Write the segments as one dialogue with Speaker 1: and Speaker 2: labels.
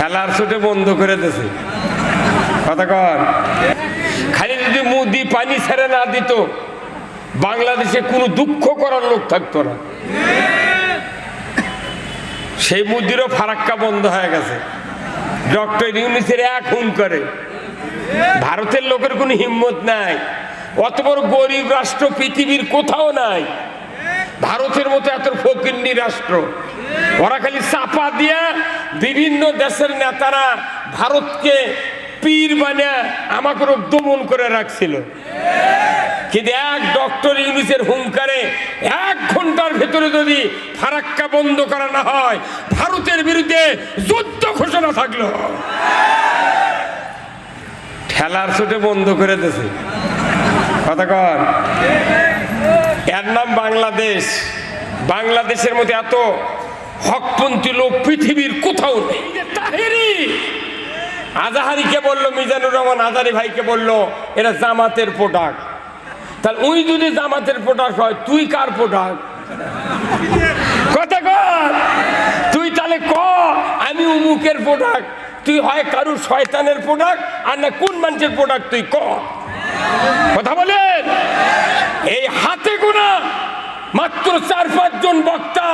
Speaker 1: ঠেলার ছোটে বন্ধ করে দিয়েছে কথা কর খালি যদি মুদি পানি ছেড়ে না দিত, বাংলাদেশে কোনো দুঃখ করার লোক থাকতো না। সেই মুদিরও ফারাক্কা বন্ধ হয়ে গেছে। ডক্টর ইউনিসের এক হুন করে। ভারতের লোকের কোনো হিম্মত নাই। অত বড় গরিব রাষ্ট্র পৃথিবীর কোথাও নাই। ভারতের মতো এত ফকিন্নি রাষ্ট্র। ওরা খালি চাপা দিয়া বিভিন্ন দেশের নেতারা ভারতকে পীর বানিয়ে আমাকে দমন করে রাখছিল। কিন্তু এক ডক্টর ইউনিসের হুঙ্কারে এক ঘণ্টার ভেতরে যদি ফারাক্কা বন্ধ করা না হয়, ভারতের বিরুদ্ধে যুদ্ধ ঘোষণা থাকল। ঠেলার ছোটে বন্ধ করে দিয়েছে। কথা কর এর নাম বাংলাদেশ। বাংলাদেশের মধ্যে এত হকপন্থী লোক পৃথিবীর কোথাও নেই। তাহেরি। আজাহারিকে বলল মিজানুর রহমান আজারি ভাইকে বলল এরা জামাতের প্রোডাক্ট। তাহলে উই যদি জামাতের প্রোডাক্ট হয় তুই কার প্রোডাক্ট? কথা কর। তুই তাহলে ক? আমি উমুকের প্রোডাক্ট। তুই হয় কারুর শয়তানের প্রোডাক্ট আর না কোন মানুষের প্রোডাক্ট তুই ক? কথা বলেন। এই হাতে গোনা মাত্র চার পাঁচজন বক্তা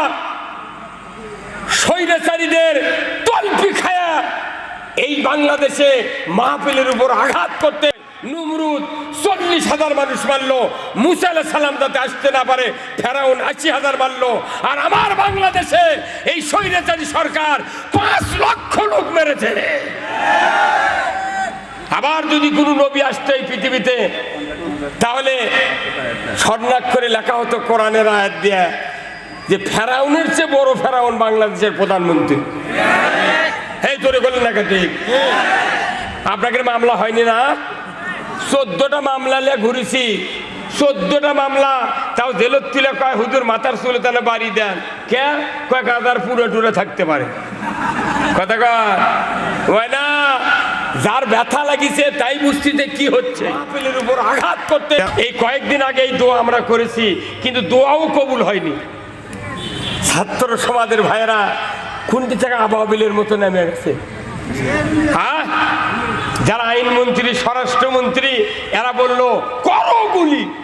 Speaker 1: স্বৈরাচারীদের তল্পি খায়া এই বাংলাদেশে মাহফিলের উপর আঘাত করতে নুমরুদ চল্লিশ হাজার মানুষ মারলো, মুসা আলাহ সালাম যাতে আসতে না পারে, ফেরাউন আশি হাজার মারলো। আর আমার বাংলাদেশে এই স্বৈরাচারী সরকার পাঁচ লক্ষ লোক মেরেছে। আবার যদি কোনো নবী আসতো এই পৃথিবীতে, তাহলে স্বর্ণাক্ষরে লেখা হতো কোরআনের আয়াত দিয়ে যে ফেরাউনের চেয়ে বড় ফেরাউন বাংলাদেশের প্রধানমন্ত্রী। এই তোরে বললেন না ঠিক? আপনাকে মামলা হয়নি না? চোদ্দটা মামলা নিয়ে ঘুরেছি। চোদ্দটা মামলা তাও জেলত তুলে কয় হুজুর মাথার চুলে তাহলে বাড়ি দেন। কে? কয় গাদার পুরো টুরে থাকতে পারে। কথা কর হয় না যার ব্যথা লাগিছে তাই বুঝতে কি হচ্ছে। আপেলের উপর আঘাত করতে এই কয়েকদিন আগে এই দোয়া আমরা করেছি কিন্তু দোয়াও কবুল হয়নি। ছাত্র সমাজের ভাইয়েরা কোনটি থেকে আবহাবিলের মতো নেমে গেছে। হ্যাঁ? যারা আইনমন্ত্রী স্বরাষ্ট্রমন্ত্রী এরা বলল, করো গুলি।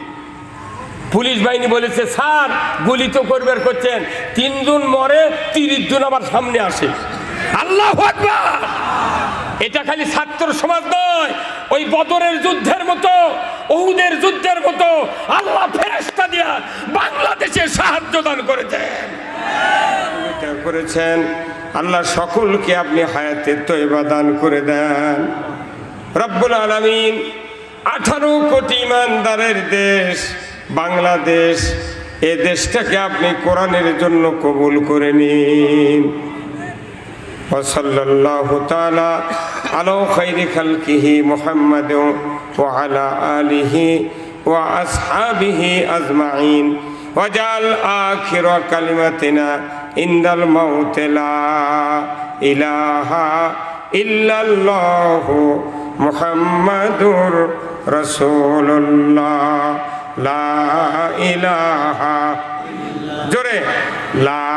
Speaker 1: পুলিশ বাহিনী বলেছে, স্যার, গুলি তো করবে করছেন। তিনজন মরে, তিরিশ জন আবার সামনে আসে। আল্লাহ এটা খালি ছাত্র সমাজ নয়, ওই বদরের যুদ্ধের মতো, ওহুদের যুদ্ধের মতো আল্লাহ ফেরেস্তা দিয়া বাংলাদেশে সাহায্য দান করেছেন। করেছেন, আল্লাহ সকলকে আপনি হায়াতের তৈবা দান করে দেন। রব্বুল আলমিন আঠারো কোটি ইমানদারের দেশ, বাংলাদেশ, এ দেশটাকে আপনি কোরআনের জন্য কবুল করে নিন। وصلى الله تعالى على خير خلقه محمد وعلى آله وأصحابه أجمعين. وجعل آخر كلمتنا عند الموت لا إله إلا الله محمد رسول الله. لا إله جري لا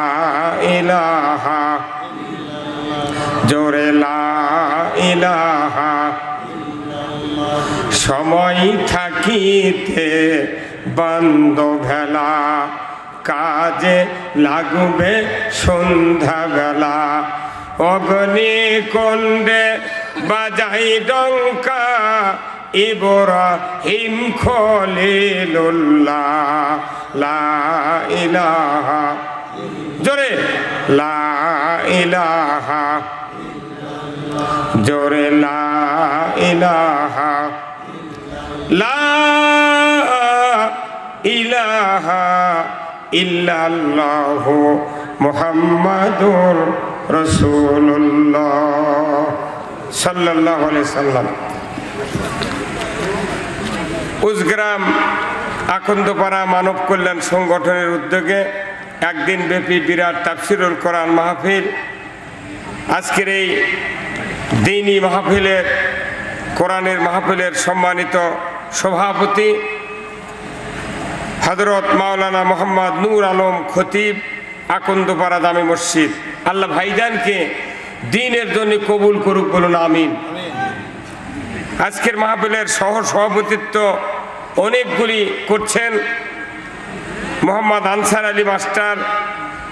Speaker 1: إله জোরে ইলাহা সময় থাকিতে বন্ধ ভেলা, কাজে লাগবে সন্ধ্যাবেলা। অগ্নি কণ্ডে বাজাই ডঙ্কা ইবরা হিম খলিলুল্লাহ। লা জোরে, লা ইলাহা জোরে লা ইলাহা লা ইলাহা ইল্লাল্লাহু সাল্লাম। উজগ্রাম আকন্দপাড়া মানব কল্যাণ সংগঠনের উদ্যোগে একদিন ব্যাপী বিরাট তাফসিরুল কোরআন মাহফিল। আজকের এই দিনী মাহফিলের, কোরআনের মাহফিলের সম্মানিত সভাপতি হজরত মাওলানা মোহাম্মদ নূর আলম খতিব আকন্দপাড়া দামি মসজিদ। আল্লাহ ভাইজানকে দিনের জন্য কবুল করুক বলুন, আমিন। আজকের মাহফিলের সহ সভাপতিত্ব অনেকগুলি করছেন মোহাম্মদ আনসার আলী মাস্টার,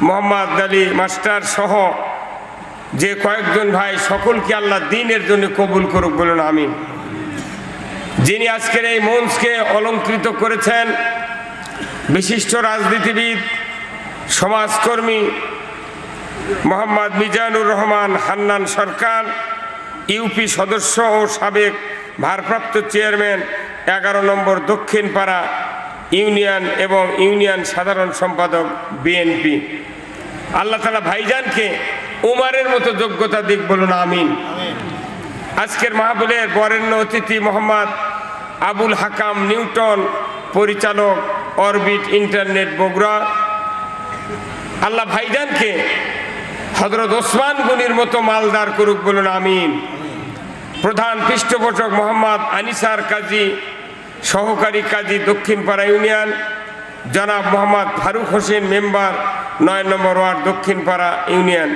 Speaker 1: মোহাম্মদ আলী মাস্টার সহ যে কয়েকজন ভাই সকলকে আল্লাহ দিনের জন্য কবুল করুক বলুন, আমিন। যিনি আজকের এই মঞ্চকে অলঙ্কৃত করেছেন, বিশিষ্ট রাজনীতিবিদ, সমাজকর্মী মোহাম্মদ মিজানুর রহমান হান্নান সরকার, ইউপি সদস্য ও সাবেক ভারপ্রাপ্ত চেয়ারম্যান এগারো নম্বর দক্ষিণ পাড়া ইউনিয়ন এবং ইউনিয়ন সাধারণ সম্পাদক বিএনপি। আল্লাহ তালা ভাইজানকে উমারের মতো যোগ্যতা দিক বলুন, আমিন। আজকের মাহবুলের বরেণ্য অতিথি মোহাম্মদ আবুল হাকাম নিউটন, পরিচালক অরবিট ইন্টারনেট বগুড়া। আল্লাহ ভাইজানকে হজরত ওসমান গনির মতো মালদার করুক বলুন, আমিন। প্রধান পৃষ্ঠপোষক মোহাম্মদ আনিসার কাজী, সহকারী কাজী দক্ষিণপাড়া ইউনিয়ন, জনাব মোহাম্মদ ফারুক হোসেন মেম্বার, নয় নম্বর ওয়ার্ড দক্ষিণপাড়া ইউনিয়ন।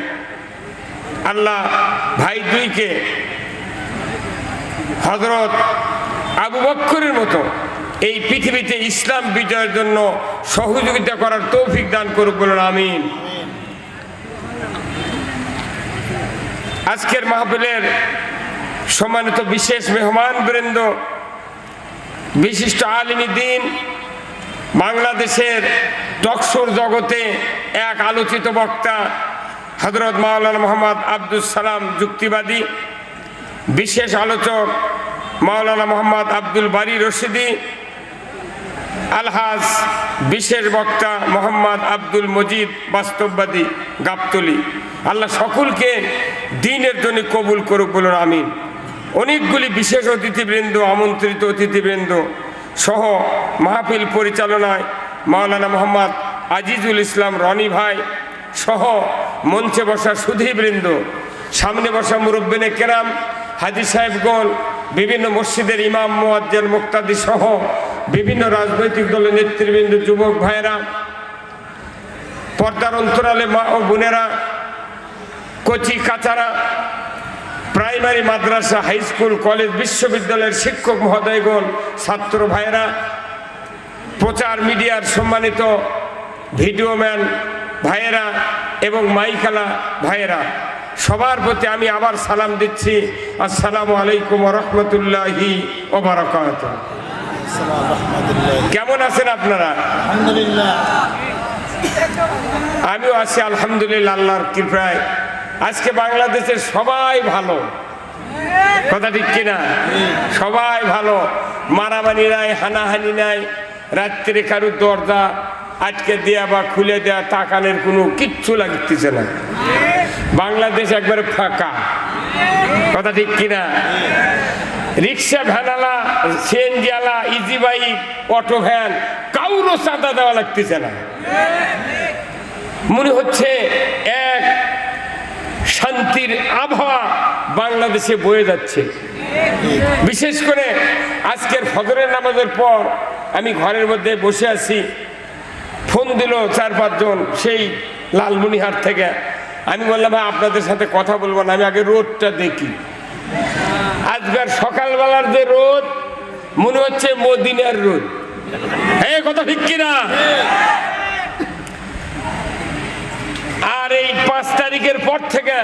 Speaker 1: আল্লাহ ভাই দুইকে হজরত আবু বক্করের মতো এই পৃথিবীতে ইসলাম বিজয়ের জন্য সহযোগিতা করার তৌফিক দান করুক বলুন, আমিন। আজকের মাহফিলের সম্মানিত বিশেষ মেহমান বৃন্দ, বিশিষ্ট আলিমী দিন, বাংলাদেশের টকশোর জগতে এক আলোচিত বক্তা হজরত মাওলানা মোহাম্মদ আব্দুল সালাম যুক্তিবাদী, বিশেষ আলোচক মাওলানা মোহাম্মদ আব্দুল বারি রশিদি, আলহাজ বিশেষ বক্তা মোহাম্মদ আব্দুল মজিদ বাস্তববাদী গাবতলি। আল্লাহ সকলকে দিনের জন্য কবুল করুক বলুন, আমিন। অনেকগুলি বিশেষ অতিথিবৃন্দ, আমন্ত্রিত অতিথিবৃন্দ সহ মাহফিল পরিচালনায় মাওলানা মোহাম্মদ আজিজুল ইসলাম রনি ভাই সহ মঞ্চে বসা সুধীবৃন্দ, সামনে বসা মুরব্বিনে কেরাম, হাজি সাহেবগণ বিভিন্ন মসজিদের ইমাম মোয়াজ্জের মুক্তাদি সহ বিভিন্ন রাজনৈতিক দলের নেতৃবৃন্দ, যুবক ভাইয়েরা, পর্দার অন্তরালে মা ও বোনেরা, কচি কাচারা, প্রাইমারি মাদ্রাসা, হাই স্কুল, কলেজ, বিশ্ববিদ্যালয়ের শিক্ষক মহোদয়গণ ছাত্র ভাইয়েরা, প্রচার মিডিয়ার সম্মানিত ভিডিওম্যান ভাইয়েরা এবং মাইকালা ভাইয়েরা সবার প্রতি আমি আবার সালাম দিচ্ছি। আসসালামু আলাইকুম রহমতুল্লাহি ওবরাকাত কেমন আছেন আপনারা? আমিও আছি আলহামদুলিল্লাহ আল্লাহর কৃপায়। আজকে বাংলাদেশের সবাই ভালো। কথা ঠিক কিনা? সবাই ভালো। মারামারি নাই হানাহানি নাই রাত্রে কারুর দরজা আটকে দেয়া বা খুলে দেয়া তাকানের কোনো কিচ্ছু লাগতেছে না। বাংলাদেশ একবারে ফাঁকা। কথা ঠিক কিনা? রিক্সা ভ্যানালা সিএনজিওয়ালা ইজি বাইক অটো ভ্যান কাউরও চাঁদা দেওয়া লাগতেছে না। মনে হচ্ছে এক শান্তির আবহাওয়া বাংলাদেশে বয়ে যাচ্ছে। বিশেষ করে আজকের ফজরের নামাজের পর আমি ঘরের মধ্যে বসে আছি। ফোন দিল চার পাঁচজন সেই লালমনিহাট থেকে। আমি বললাম, ভাই, আপনাদের সাথে কথা বলব না, আমি আগে রোদটা দেখি। আজকের সকালবেলার যে রোদ, মনে হচ্ছে মদিনার রোদ। হ্যাঁ কথা ঠিক কিনা? আর এই পাঁচ তারিখের পর থেকে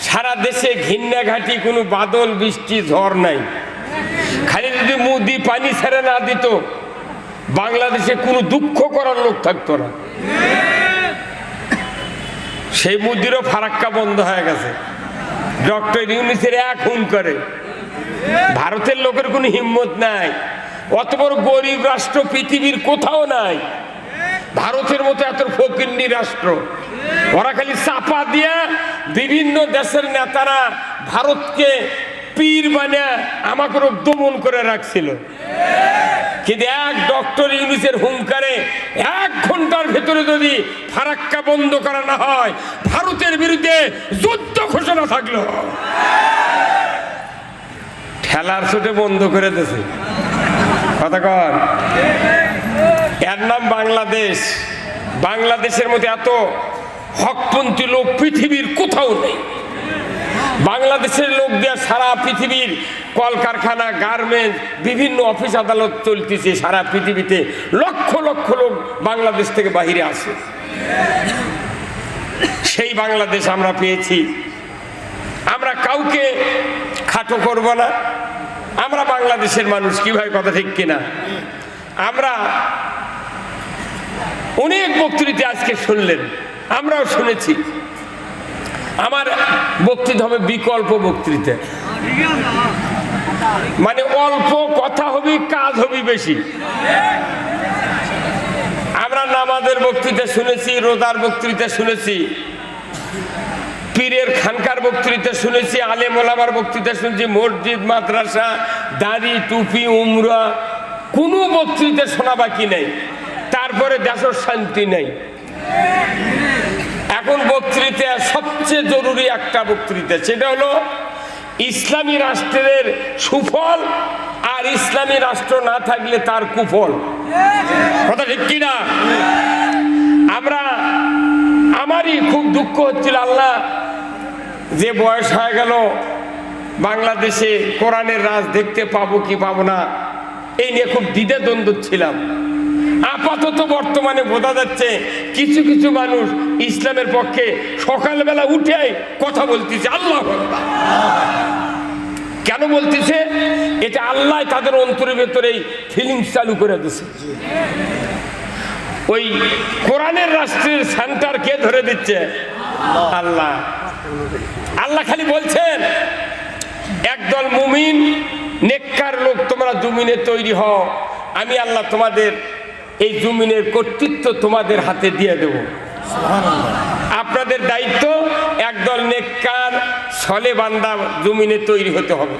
Speaker 1: সারা দেশে ঘিন্না ঘাটি কোনো বাদল, বৃষ্টি, ঝড় নাই। খালি যদি মুদি পানি ছেড়ে না দিত বাংলাদেশে কোনো দুঃখ করার লোক থাকতো না। সেই মুদিরও ফারাক্কা বন্ধ হয়ে গেছে। ডক্টর ইউনিসের এক হুম করে। ভারতের লোকের কোনো হিম্মত নাই। অত বড় গরিব রাষ্ট্র পৃথিবীর কোথাও নাই। ভারতের মতো এত ফকিন্নি রাষ্ট্র। ওরা খালি চাপা দিয়া বিভিন্ন দেশের নেতারা ভারতকে পীর মানে আমাকে দমন করে রাখছিল। কিন্তু এক ডক্টর ইউনিসের হুঙ্কারে এক ঘণ্টার ভেতরে যদি ফারাক্কা বন্ধ করা না হয়, ভারতের বিরুদ্ধে যুদ্ধ ঘোষণা থাকল। ঠেলার ছোটে বন্ধ করে দিয়েছে। কথা কর এর নাম বাংলাদেশ। বাংলাদেশের মধ্যে এত হকপন্থী লোক পৃথিবীর কোথাও নেই। বাংলাদেশের লোক দিয়ে সারা পৃথিবীর কলকারখানা, গার্মেন্টস, বিভিন্ন অফিস আদালত চলতেছে সারা পৃথিবীতে। লক্ষ লক্ষ লোক বাংলাদেশ থেকে বাহিরে আসে। সেই বাংলাদেশ আমরা পেয়েছি। আমরা কাউকে খাটো করব না। আমরা বাংলাদেশের মানুষ, কি ভাই কথা ঠিক কিনা? আমরা অনেক বক্তৃতা আজকে শুনলেন। আমরাও শুনেছি। আমার বক্তৃতা হবে বিকল্প বক্তৃতা। মানে অল্প কথা হবে, কাজ হবে বেশি। আমরা নামাজের বক্তৃতা শুনেছি, রোজার বক্তৃতা শুনেছি, পীরের খানকার বক্তৃতা শুনেছি, আলেম ওলামার বক্তৃতা শুনেছি, মসজিদ, মাদ্রাসা, দাড়ি, টুপি, উমরা, কোনো বক্তৃতা শোনা বাকি নেই। তারপরে দেশের শান্তি নেই। এখন বক্তৃতা সবচেয়ে জরুরি একটা বক্তৃতা, সেটা হলো ইসলামী রাষ্ট্রের সুফল আর ইসলামী রাষ্ট্র না থাকলে তার কুফল। কথা ঠিক কিনা? আমরা, আমারই খুব দুঃখ হচ্ছিল, আল্লাহ যে বয়স হয়ে গেল, বাংলাদেশে কোরআনের রাজ দেখতে পাবো কি পাবো না, এই নিয়ে খুব দ্বিধা দ্বন্দ্ব ছিলাম। আপাতত বর্তমানে বোঝা যাচ্ছে কিছু কিছু মানুষ ইসলামের পক্ষে সকালবেলা উঠে কথা বলতেছে, আল্লাহ কেন বলতেছে? এটা আল্লাহ তাদের অন্তরের ভেতরেই ফিলিংস চালু করে দিচ্ছে ওই কোরআনের রাষ্ট্রের সেন্টার কে ধরে দিচ্ছে? আল্লাহ। আল্লাহ খালি বলছেন, একদল মুমিন, নেককার লোক, তোমরা জমিনে তৈরি হও, আমি আল্লাহ তোমাদের এই জমিনের কর্তৃত্ব তোমাদের হাতে দিয়ে দেব। আপনাদের দায়িত্ব একদল নেককার ছলে বান্দা জমিনে তৈরি হতে হবে।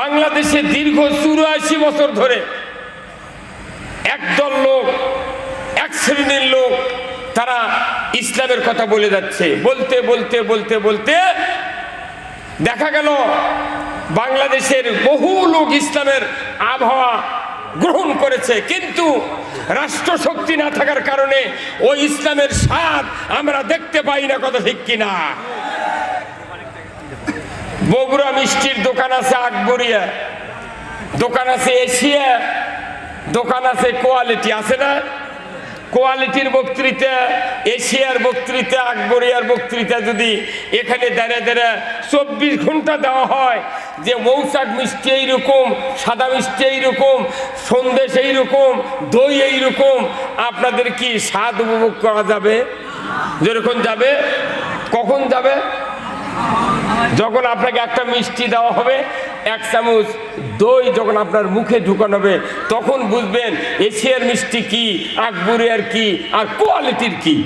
Speaker 1: বাংলাদেশে দীর্ঘ চুরাশি বছর ধরে একদল লোক এক শ্রেণির লোক তারা ইসলামের কথা বলে যাচ্ছে। বলতে বলতে বলতে বলতে দেখা গেল বাংলাদেশের বহু লোক ইসলামের আবহাওয়া গ্রহণ করেছে, কিন্তু রাষ্ট্রশক্তি না থাকার কারণে ওই ইসলামের স্বাদ আমরা দেখতে পাই না কথা ঠিক কিনা। বগুড়া মিষ্টির দোকান আছে আকবরিয়া, দোকান আছে এশিয়া, দোকান আছে কোয়ালিটি, আছে না? কোয়ালিটির বক্তৃতা, এশিয়ার বক্তৃতা, আকবরিয়ার বক্তৃতা যদি এখানে দাঁড়িয়ে দাঁড়িয়ে চব্বিশ ঘণ্টা দেওয়া হয়, যে মৌচাক মিষ্টি এইরকম, সাদা মিষ্টি এইরকম, সন্দেশ এইরকম, দই এইরকম, আপনাদের কি স্বাদ উপভোগ করা যাবে? যেরকম যাবে? কখন যাবে? যখন আপনাকে একটা মিষ্টি দেওয়া হবে এক চামচ দই যখন আপনার মুখে ঢুকানো হবে, তখন বুঝবেন এশিয়ার মিষ্টি কি আকবরিয়ার কি, আর কোয়ালিটির কি।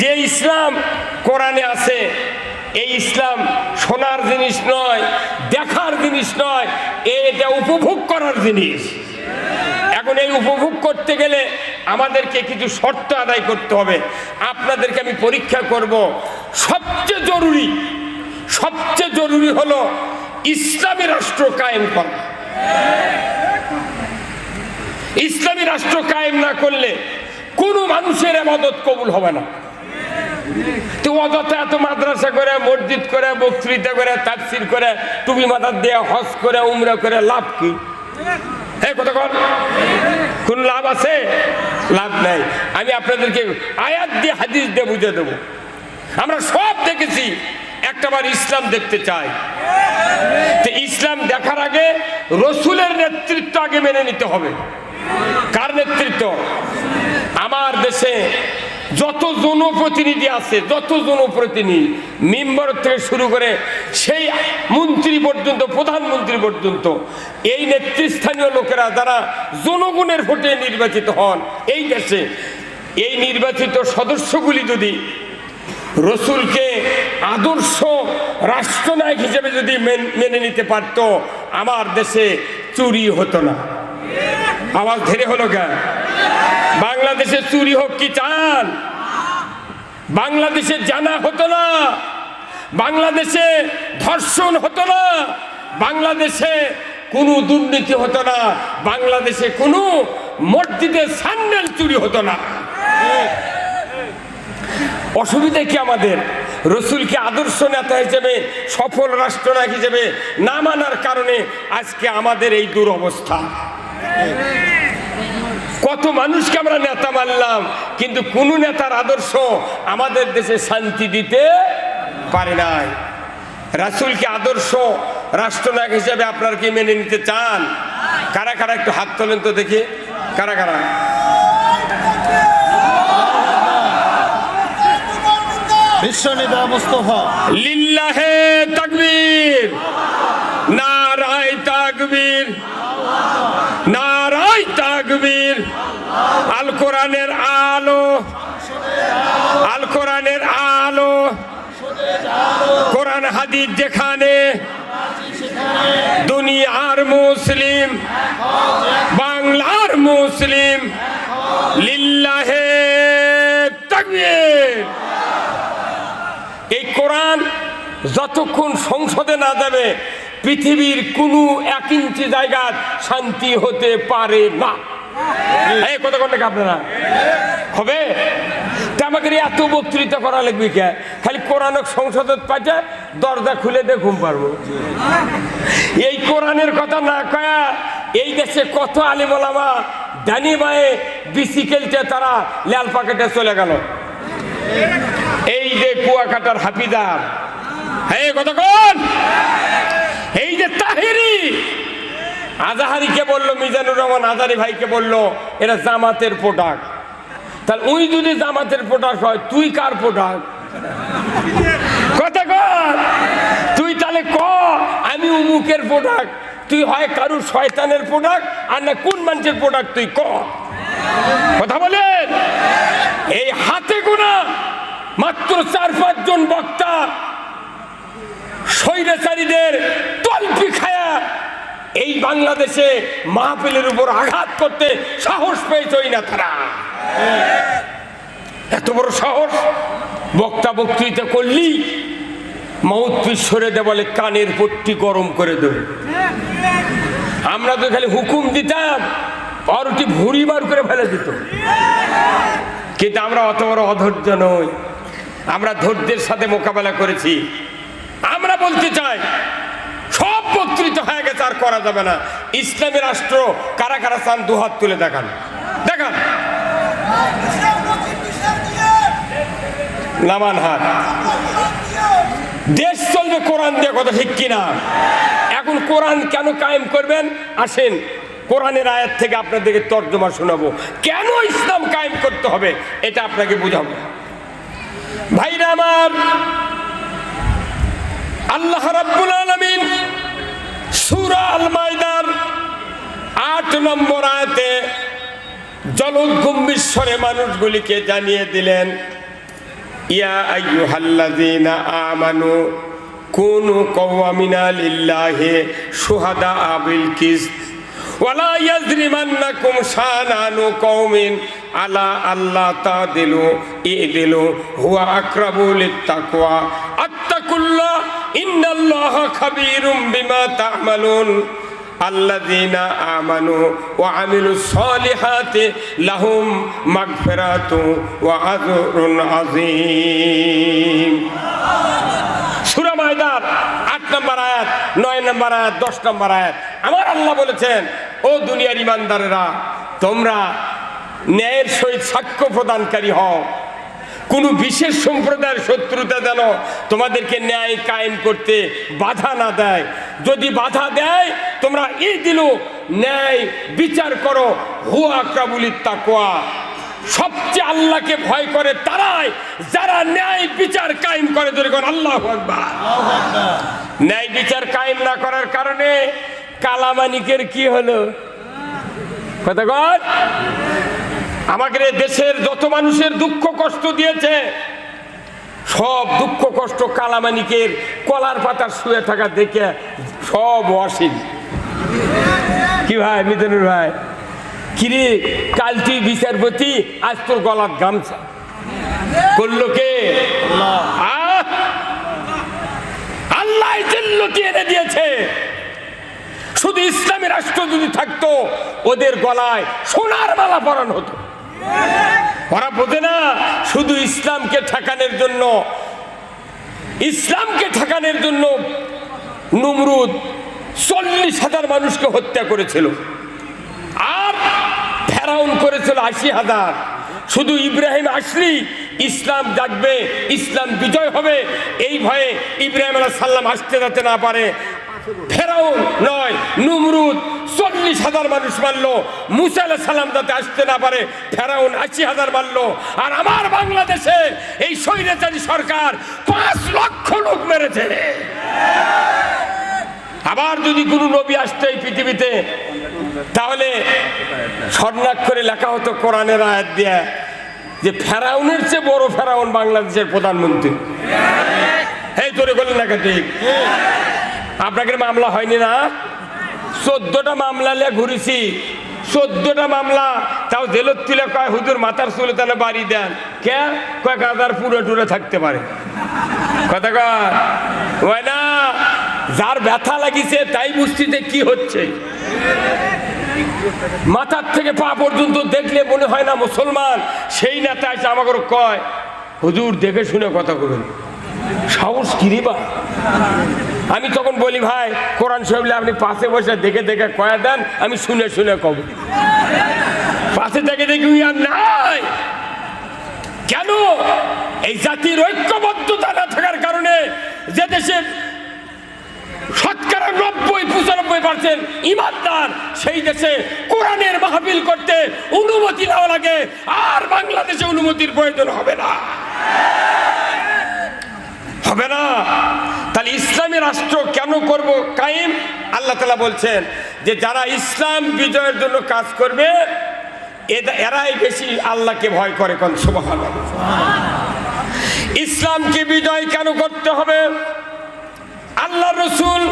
Speaker 1: যে ইসলাম কোরআনে আছে, এই ইসলাম শোনার জিনিস নয়, দেখার জিনিস নয়, এটা উপভোগ করার জিনিস। এখন এই উপভোগ করতে গেলে আমাদেরকে কিছু শর্ত আদায় করতে হবে। আপনাদেরকে আমি পরীক্ষা করব, সবচেয়ে জরুরি সবচেয়ে জরুরি হলো ইসলামী রাষ্ট্র কায়েম করা। ইসলামী রাষ্ট্র কায়েম না করলে কোনো মানুষের আবাদত কবুল হবে না। করে, মসজিদ করে করে করে হজ করে, উমরা করে, লাভ কি? হ্যাঁ কোন। লাভ আছে? লাভ নাই। আমি আপনাদেরকে দিয়ে, হাদিস বুঝে দেবো। আমরা সব দেখেছি একটাবার ইসলাম দেখতে তো ইসলাম দেখার আগে রসুলের নেতৃত্ব আগে মেনে নিতে হবে। কার নেতৃত্ব? আমার দেশে যত জনপ্রতিনিধি আছে, যত জনপ্রতিনিধি মেম্বার থেকে শুরু করে সেই মন্ত্রী পর্যন্ত, প্রধানমন্ত্রী পর্যন্ত, এই নেতৃস্থানীয় লোকেরা যারা জনগণের ভোটে নির্বাচিত হন, এই দেশে এই নির্বাচিত সদস্যগুলি যদি রসুলকে আদর্শ রাষ্ট্রনায়ক হিসেবে যদি মেন- নিতে পারতো, আমার দেশে চুরি হতো না। আওয়াজ ধীরে হলো কেন বাংলাদেশে চুরি হোক কি চান? বাংলাদেশে জানা হতো না। বাংলাদেশে ধর্ষণ হতো না। বাংলাদেশে কোনো দুর্নীতি হতো না। বাংলাদেশে কোনো মসজিদের স্যান্ডেল চুরি হতো না। অসুবিধা কি আমাদের? রসুলকে আদর্শ নেতা হিসেবে, সফল রাষ্ট্রনায়ক হিসেবে না মানার কারণে আজকে আমাদের এই দুরবস্থা। কত মানুষকে আমরা নেতা মানলাম, কিন্তু কোন নেতার আদর্শ আমাদের দেশে শান্তি দিতে পারে নাই। রাসুলকে আদর্শ রাষ্ট্রনায়ক হিসেবে আপনার কি মেনে নিতে চান? কারা কারা একটু হাত তোলেন তো দেখি। কারা কারা?
Speaker 2: বিশ্ব নেতা মুস্তফা
Speaker 1: লিল্লাহে তাকবীর। নারায় তাকবীর। নারায় তাকবীর। আল কোরআনের আলো। আল কোরআনের আলো। কোরআন হাদিস যেখানে দুনিয়ার মুসলিম, বাংলার মুসলিম, লিল্লাহে তাকবীর। এই যতক্ষণ সংসদে না যাবে, পৃথিবীর কোনো এক ইঞ্চি জায়গা শান্তি হতে পারে না। এই কথা কোনটা আপনারা? হবে? আমাকে এত বক্তৃতা করা লাগবে কে? খালি কোরআন সংসদে পাঠে দরজা খুলে দিয়ে ঘুম পারব এই কোরআনের কথা না কয়া এই দেশে কত আলিমলামা ডানি বায়ে বিসিকেলতে তারা লাল পাকেটে চলে গেল। এই যে কুয়াকাটার হাফিদার হ্যাঁ কতক্ষণ এই যে তাহিরি, আজাহারিকে বলল, মিজানুর রহমান আজারি ভাইকে বলল, এরা জামাতের প্রোডাক্ট তাহলে উই যদি জামাতের প্রোডাক্ট হয়, তুই কার প্রোডাক্ট কথা কর তুই তাহলে ক, আমি উমুকের প্রোডাক্ট তুই হয় কারুর শয়তানের প্রোডাক্ট আর না কোন মানুষের প্রোডাক্ট তুই ক? কথা বলেন। এই মাত্র চার পাঁচজন বক্তা স্বৈরাচারীদের তল্পি খায়া এই বাংলাদেশে মাহফিলের উপর আঘাত করতে সাহস পেয়েছই না তারা। এত বড় সাহস বক্তা বক্তৃতা করলি মৌত্রিস সরে দে বলে কানের পট্টি গরম করে দেবে। আমরা তো খালি হুকুম দিতাম আর ওটি ভুড়ি বার করে ফেলে দিত। কিন্তু আমরা অত বড় অধৈর্য নই। আমরা ধৈর্যের সাথে মোকাবেলা করেছি। আমরা বলতে চাই, সব বক্তৃতা হয়ে গেছে, আর করা যাবে না। ইসলামী রাষ্ট্র কারা কারা চান দুহাত তুলে দেখান। দেখান। নামান হাত। দেশ চলবে কোরআন দিয়ে, কথা ঠিক কিনা? এখন কোরআন কেন কায়েম করবেন? আসেন, কোরআনের আয়াত থেকে আপনাদেরকে তর্জমা শোনাবো। কেন ইসলাম কায়েম করতে হবে? এটা আপনাকে বুঝাবো। ভাইরা আমার, আল্লাহ রাব্বুল আলামিন সূরা আল মাইদার আট নম্বর আয়াতে জলোদ্গম্বিশ্বরে মানুষগুলিকে জানিয়ে দিলেন, ইয়া আইয়ুহাল্লাযীনা আমানু কুনু কওয়ামিনা লিল্লাহি শুহাদা বিল কিসত। আল্লাহ হুয়া লাহুম আট নম্বর আয়াত, নয় নম্বর আয়াত, দশ নম্বর আয়াত। আমার আল্লাহ বলেছেন ও দুনিয়ার ইমানদারেরা তোমরা ন্যায়ের সহিত সাক্ষ্য প্রদানকারী হও। কোনো বিশেষ সম্প্রদায়ের শত্রুতা যেন তোমাদেরকে ন্যায় কায়েম করতে বাধা না দেয়। যদি বাধা দেয় তোমরা ই দিল ন্যায় বিচার করো হুয়া কাবুলির তাকোয়া সবচেয়ে আল্লাহকে ভয় করে তারাই যারা ন্যায় বিচার কায়েম করে যেরকম আল্লাহ ন্যায় বিচার কায়েম না করার কারণে কালামানিকের কি হলো? আমাদের দেশের যত মানুষের দুঃখ কষ্ট দিয়েছে, সব দুঃখ কষ্ট কালামানিকের কলার পাতার শুয়ে থাকা দেখে সব অসীম। কি ভাই মিতনুর ভাই? কিরে কালটি বিচারপতি, আজ তোর গলার গামছা। করল কে! আল্লাহ এনে দিয়েছে। শুধু ইসলামী রাষ্ট্র যদি থাকতো, ওদের গলায় সোনার মালা পরানো হতো। ওরা বোঝে না, শুধু ইসলামকে ঠেকানোর জন্য, ইসলামকে ঠেকানোর জন্য নমরুদ চল্লিশ হাজার মানুষকে হত্যা করেছিল। আর ফেরাউন করেছিল আশি হাজার। শুধু ইব্রাহিম আসলি ইসলাম জাগবে, ইসলাম বিজয় হবে, এই ভয়ে ইব্রাহিম আলাহ সাল্লাম আসতে যাতে না পারে। ফেরাউন নয়, নুমরুদ। চল্লিশ হাজার মানুষ মারলো। মুসা আলাহ সাল্লাম যাতে আসতে না পারে, ফেরাউন আশি হাজার মারলো। আর আমার বাংলাদেশে এই স্বৈরাচারী সরকার পাঁচ লক্ষ লোক মেরেছে। আবার যদি কোনো নবী আসতো এই পৃথিবীতে, তাহলে স্বর্ণাক্ষরে লেখা হতো কোরআনের আয়াত দিয়ে যে ফেরাউনের চেয়ে বড় ফেরাউন বাংলাদেশের প্রধানমন্ত্রী। এই তোরে বললেন না ঠিক? আপনাকে মামলা হয়নি না? চোদ্দটা মামলা নিয়ে ঘুরেছি। চোদ্দটা মামলা, তাও জেলত তুলে কয়, হুজুর, মাথার চুলে তাহলে বাড়ি দেন। কে? কয় গাদার পুরো টুরে থাকতে পারে। কথা কয়? না, যার ব্যথা লাগিছে, তাই বুঝতে কি হচ্ছে? মাথার থেকে পা পর্যন্ত দেখলে মনে হয় না মুসলমান। সেই নেতা এসে আমাকে কয়, হুজুর, দেখে শুনে কথা বলুন। সাহস কিরি বা? আমি তখন বলি, ভাই, কোরআন শরীফলে আপনি পাশে বসে দেখে দেখে কয়া দেন, আমি শুনে শুনে কব। পাশে দেখি, উই আর নাই। কেন? এই জাতির ঐক্যবদ্ধতা না থাকার কারণে যে দেশে শতকরা নব্বই, পঁচানব্বই পার্সেন্ট ইমানদার, সেই দেশে কোরআনের মাহফিল করতে অনুমতি নেওয়া লাগে, আর বাংলাদেশে অনুমতির প্রয়োজন হবে না। হবে না। তাহলে ইসলামী রাষ্ট্র কেন করব কায়েম? আল্লাহ তালা বলছেন যে যারা ইসলাম বিজয়ের জন্য কাজ করবে এরাই বেশি আল্লাহকে ভয় করে কোন সুবহান ইসলামকে বিজয় কেন করতে হবে? আল্লাহ রসুল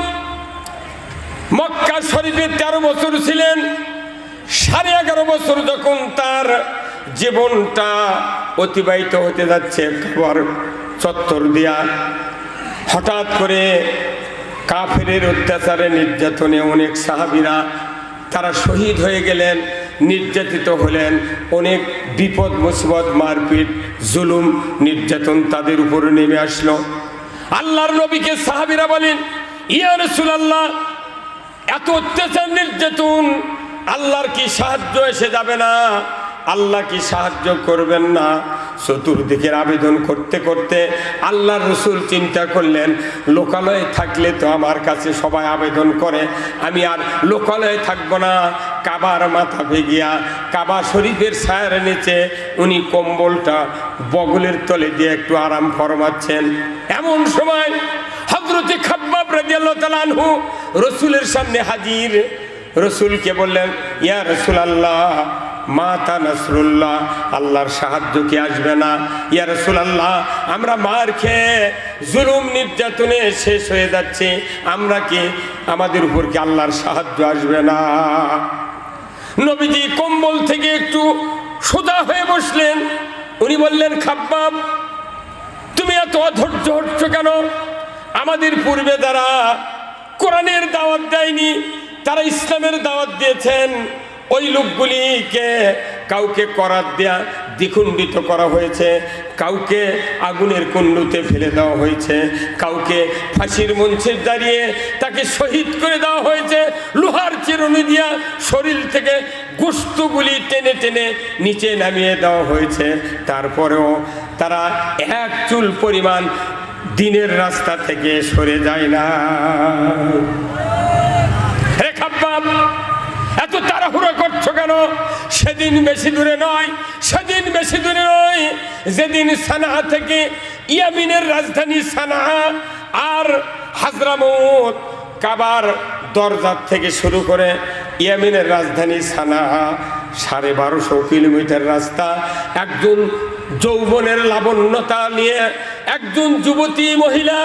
Speaker 1: মক্কা শরীফে তেরো বছর ছিলেন। সাড়ে এগারো বছর যখন তার জীবনটা অতিবাহিত হতে যাচ্ছে, খাবার চত্বর দিয়া হঠাৎ করে কাফেরের অত্যাচারে নির্যাতনে অনেক সাহাবিরা তারা শহীদ হয়ে গেলেন, নির্যাতিত হলেন, অনেক বিপদ, মুসিবত, মারপিট, জুলুম, নির্যাতন তাদের উপরে নেমে আসলো। আল্লাহর নবীকে সাহাবিরা বলেন, ইয়া রাসূলুল্লাহ, এত অত্যাচার, নির্যাতন, আল্লাহর কি সাহায্য এসে যাবে না? আল্লাহ কি সাহায্য করবেন না? চতুর্দিকের আবেদন করতে করতে আল্লাহ রসুল চিন্তা করলেন, লোকালয়ে থাকলে তো আমার কাছে সবাই আবেদন করে, আমি আর লোকালয়ে থাকব না। কাবার মাথা ভেগিয়া, কাবা শরীফের ছায়ার নিচে উনি কম্বলটা বগলের তলে দিয়ে একটু আরাম ফরমাচ্ছেন। এমন সময় হজরতে খাব্বাব আনহু রসুলের সামনে হাজির। রসুলকে বললেন, ইয়া রসুল আল্লাহ মাতা নাসরুল্লাহ, আল্লাহর সাহায্য কি আসবে না? ইয়া রসুল আল্লাহ আমরা মার খেয়ে জুলুম নির্যাতনে শেষ হয়ে যাচ্ছে। আমরা কি আমাদের উপর কি আল্লাহর সাহায্য আসবে না? নবীজি কম্বল থেকে একটু সোজা হয়ে বসলেন। উনি বললেন, খাব্বাব, তুমি এত অধৈর্য হচ্ছ কেন? আমাদের পূর্বে যারা কোরআনের দাওয়াত দেয়নি, তারা ইসলামের দাওয়াত দিয়েছেন। ওই লোকগুলিকে কাউকে করার দেয়া দ্বিখণ্ডিত করা হয়েছে, কাউকে আগুনের কুণ্ডুতে ফেলে দেওয়া হয়েছে, কাউকে ফাঁসির মঞ্চে দাঁড়িয়ে তাকে শহীদ করে দেওয়া হয়েছে, লোহার চিরুনি দিয়া শরীর থেকে গোস্তগুলি টেনে টেনে নিচে নামিয়ে দেওয়া হয়েছে। তারপরেও তারা এক চুল পরিমাণ দিনের রাস্তা থেকে সরে যায় না রে খাব্বাব এত তাড়াহুড়ো করছ কেন? সেদিন বেশি দূরে নয়, সেদিন বেশি দূরে নয়, যেদিন সানা থেকে ইয়ামিনের রাজধানী সানা আর হাজরামত কাবার দরজার থেকে শুরু করে ইয়ামিনের রাজধানী সানা, সাড়ে বারোশো কিলোমিটার রাস্তা, একজন যৌবনের লাবণ্যতা নিয়ে একজন যুবতী মহিলা,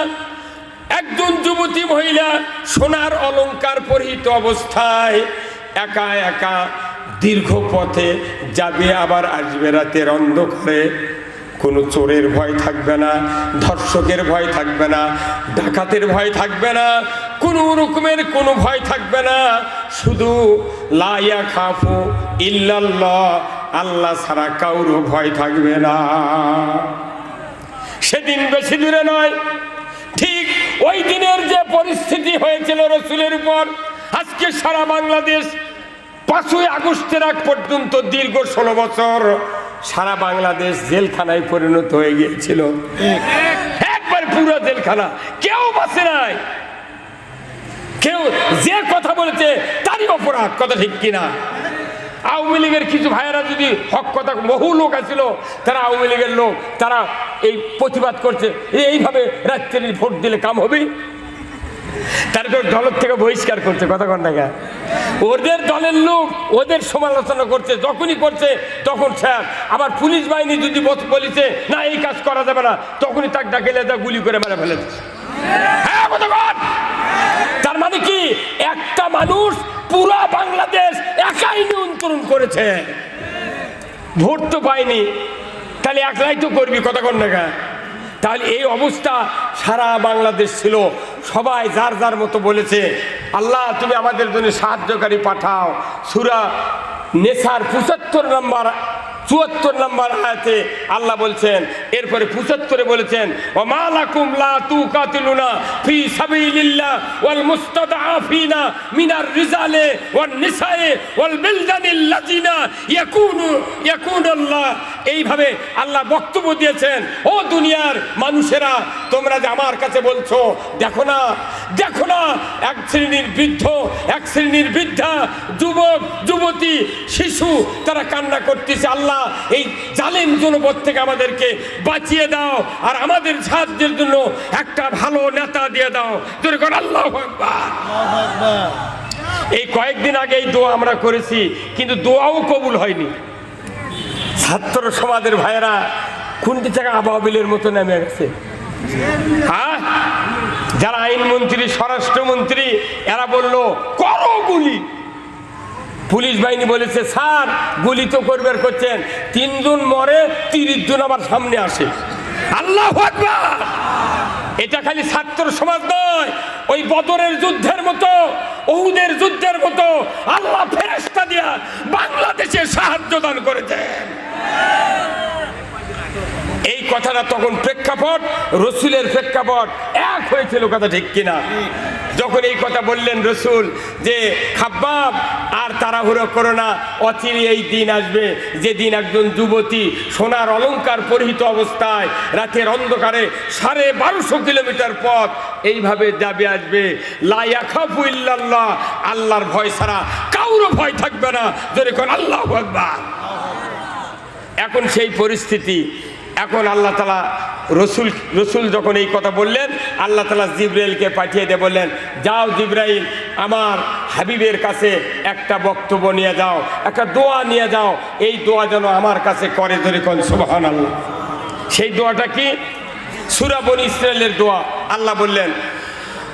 Speaker 1: একজন যুবতী মহিলা সোনার অলংকার পরিহিত অবস্থায় একা একা দীর্ঘ পথে যাবে আবার আসবে রাতের অন্ধকারে। কোনো চোরের ভয় থাকবে না, ধর্ষকের ভয় থাকবে না, ডাকাতের ভয় থাকবে না, কোনো রকমের কোনো ভয় থাকবে না। শুধু লাইয়া খাফু ইল্লাল্লাহ, আল্লাহ ছাড়া কাউরও ভয় থাকবে না। সেদিন বেশি দূরে নয়, ঠিক ওই দিনের যে পরিস্থিতি হয়েছিল রসুলের উপর, আজকে সারা বাংলাদেশ পাঁচই আগস্টের আগ পর্যন্ত দীর্ঘ ষোলো বছর সারা বাংলাদেশ জেলখানায় পরিণত হয়ে গিয়েছিল। একবার পুরো জেলখানা, কেউ বাঁচে নাই। কেউ যে কথা বলেছে তারই অপরাধ, কথা ঠিক কিনা? আওয়ামী লীগের কিছু ভাইয়েরা যদি হক কথা বহু লোক আছিল তারা আওয়ামী লীগের লোক, তারা এই প্রতিবাদ করছে এইভাবে রাত্রি ভোট দিলে কাম হবে তারপর দলের থেকে বহিষ্কার করছে, কথা কন টাকা ওদের দলের লোক ওদের সমালোচনা করছে, যখনই করছে তখন স্যার, আবার পুলিশ বাহিনী যদি বলেছে, না, এই কাজ করা যাবে না, তখনই তাক ডাকেলে তা গুলি করে মেরে ফেলেছে। হ্যাঁ তার মানে কি? একটা মানুষ পুরা বাংলাদেশ একাই নিয়ন্ত্রণ করেছে। ভোট তো পায়নি। তাহলে একলাই তো করবি কন না তাহলে এই অবস্থা সারা বাংলাদেশ ছিল। সবাই যার যার মতো বলেছে, আল্লাহ, তুমি আমাদের জন্য সাহায্যকারী পাঠাও। সুরা নেশার পঁচাত্তর নম্বর চুয়াত্তর নম্বর আয়াতে আল্লাহ বলছেন, এরপরে পঁচাত্তরে বলেছেন ও মালাকুম এইভাবে আল্লাহ বক্তব্য দিয়েছেন, ও দুনিয়ার মানুষেরা, তোমরা যে আমার কাছে বলছো, দেখো না দেখো না, এক শ্রেণির বৃদ্ধ, এক শ্রেণির বৃদ্ধা, যুবক, যুবতী, শিশু, তারা কান্না করতেছে, আল্লাহ এই জালেম জনপদ থেকে আমাদেরকে বাঁচিয়ে দাও আর আমাদের সাহায্যের জন্য একটা ভালো নেতা দিয়ে দাও। জোরে কর আল্লাহ
Speaker 2: আল্লাহু।
Speaker 1: এই কয়েকদিন আগে এই দোয়া আমরা করেছি, কিন্তু দোয়াও কবুল হয়নি। ছাত্র সমাজের ভাইয়েরা খুন্তি থেকে আবাবিলের মতো নেমে গেছে। হ্যাঁ? যারা আইনমন্ত্রী, স্বরাষ্ট্রমন্ত্রী, এরা বলল, করো গুলি। পুলিশ বাহিনী বলেছে স্যার গুলি তো করবে করছেন। তিনজন মরে তিরিশ জন আবার সামনে আসে। আল্লাহ এটা খালি ছাত্র সমাজ নয় ওই বদরের যুদ্ধের মতো ওহুদের যুদ্ধের মতো। আল্লাহ ফেরেস্তা দিয়া বাংলাদেশে সাহায্য দান করেছেন। এই কথাটা তখন প্রেক্ষাপট, রসুলের প্রেক্ষাপট এক হয়েছিল কথা ঠিক কিনা। যখন এই কথা বললেন রসুল যে, খাব্বাব, আর তাড়াহুড়ো করো না, অচিরে এই দিন আসবে। যেদিন একজন যুবতী সোনার অলংকার পরিহিত অবস্থায় রাতের অন্ধকারে সাড়ে বারোশো কিলোমিটার পথ এইভাবে যাবে আসবে। লাইয়াখাফু ইল্লাল্লাহ, আল্লাহর ভয় ছাড়া কাউরও ভয় থাকবে না। যদি কোন আল্লাহ আকবার। এখন সেই পরিস্থিতি এখন আল্লাহ তালা রসুল রসুল যখন এই কথা বললেন, আল্লাহ তালা জিব্রাইলকে পাঠিয়ে দিয়ে বললেন, যাও জিব্রাইল, আমার হাবিবের কাছে একটা বক্তব্য নিয়ে যাও, একটা দোয়া নিয়ে যাও। এই দোয়া যেন আমার কাছে করে ধরে কন সুবাহান আল্লাহ সেই দোয়াটা কি? সুরাবন ইসরায়েলের দোয়া। আল্লাহ বললেন